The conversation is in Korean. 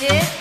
이제